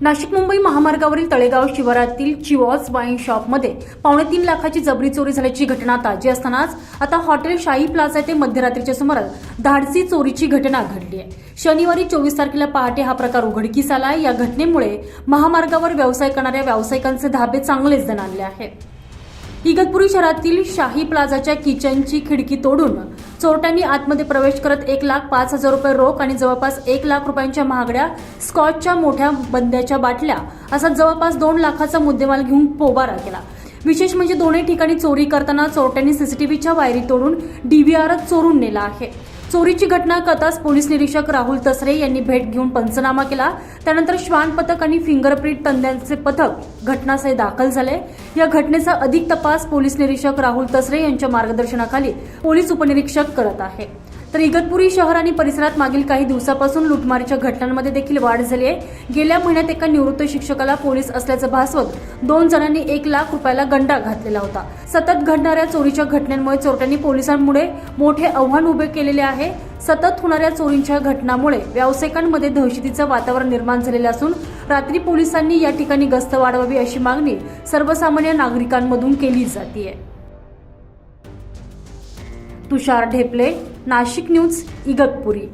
नाशिक मुंबई महामार्गावरील तळेगाव शिवारातील चिवॉस वाईन शॉपमध्ये पावणे तीन लाखाची जबरी चोरी झाल्याची घटना ताजी असतानाच आता हॉटेल शाही प्लाझा येथे मध्यरात्रीच्या सुमारास धाडसी चोरीची घटना घडली आहे. शनिवारी चोवीस तारखेला पहाटे हा प्रकार उघडकीस आला या घटनेमुळे महामार्गावर व्यवसाय करणाऱ्या व्यावसायिकांचे धाबे चांगलेच दणाणले आहेत. इगतपुरी शहरातील शाही प्लाझाच्या किचनची खिडकी तोडून चोरट्यांनी आतमध्ये प्रवेश करत एक लाख पाच हजार रुपये रोख आणि जवळपास एक लाख रुपयांच्या महागड्या स्कॉचच्या मोठ्या बंद्याच्या बाटल्या असा जवळपास दोन लाखाचा मुद्देमाल घेऊन पोबारा केला. विशेष म्हणजे दोन्ही ठिकाणी चोरी करताना चोरट्यांनी सीसीटीव्हीच्या वायरी तोडून डीव्हीआरच चोरून नेला आहे. चोरीची घटना कळताच पोलीस निरीक्षक राहुल तसरे यांनी भेट घेऊन पंचनामा केला. त्यानंतर श्वान पथक आणि फिंगरप्रिंट तज्ञांचे पथक घटनास्थळी दाखल झाले. या घटनेचा अधिक तपास पोलीस निरीक्षक राहुल तसरे यांच्या मार्गदर्शनाखाली पोलीस उपनिरीक्षक करत आहे. तर इगतपुरी शहर आणि परिसरात मागील काही दिवसापासून लुटमारीच्या घटनांमध्ये देखील वाढ झाली आहे. गेल्या महिन्यात एका निवृत्त शिक्षकाला पोलीस असल्याचं भासवत दोन जणांनी एक लाख रुपयाला गंडा घातलेला होता. सतत घडणाऱ्या चोरीच्या घटनांमुळे चोरट्यांनी पोलिसांमुळे मोठे आव्हान उभे केलेले आहे. सतत होणाऱ्या चोरींच्या घटनामुळे व्यावसायिकांमध्ये दहशतीचं वातावरण निर्माण झालेलं असून रात्री पोलिसांनी या ठिकाणी गस्त वाढवावी अशी मागणी सर्वसामान्य नागरिकांमधून केली जाते तुषार ढेपले नाशिक न्यूज इगतपुरी.